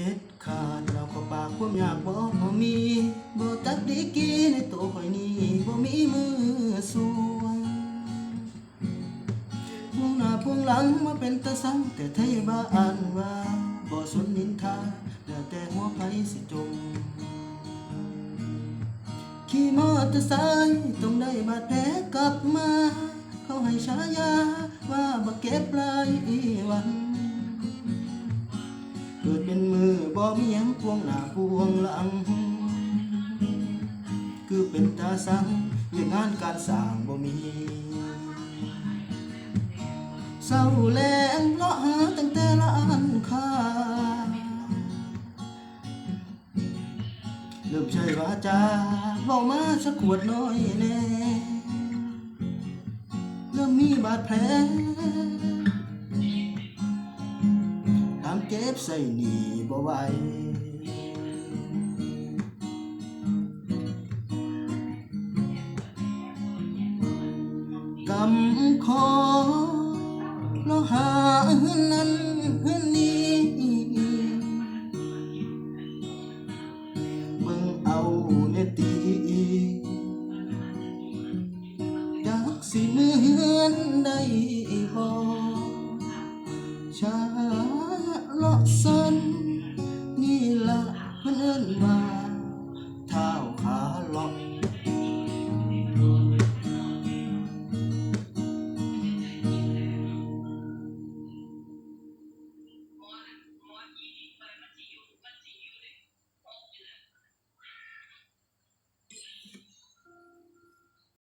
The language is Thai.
เด็ดขาดเราก็ปากความอยากบ่บ่มีบ่จักดีกีในตัวข่อยนี้บ่มีมือสวงพวงหน้าพวงหลังมาเป็นตะสังแต่ไทยบ้านว่าบ่สนนินทาแล้วแต่หัวไผสิจมขี่มอเตอร์ไซค์ต้องได้บาดแผลกลับมา เขาให้ฉายาว่าบักเก็บลายวันเกิดเป็น บ่มีหยังพวงหน้าพวงหลัง คือเป็นตาสังเรื่องงานการสร้างบ่มีเศร้าแรงเลาะหาตั้งแต่ละอันค่าเริ่มใช้วาจาเบามาสักขวดน้อยแน่เริ่มมีบาดแผล บใส่หนีบ่ไหวกำคอเลาหานนั้นเฮือนนี้เบิ่งเอาเนตีอยากสิเหมือนได้บ่ สันนี่ละเพื่อนมาเท้าขาหลอก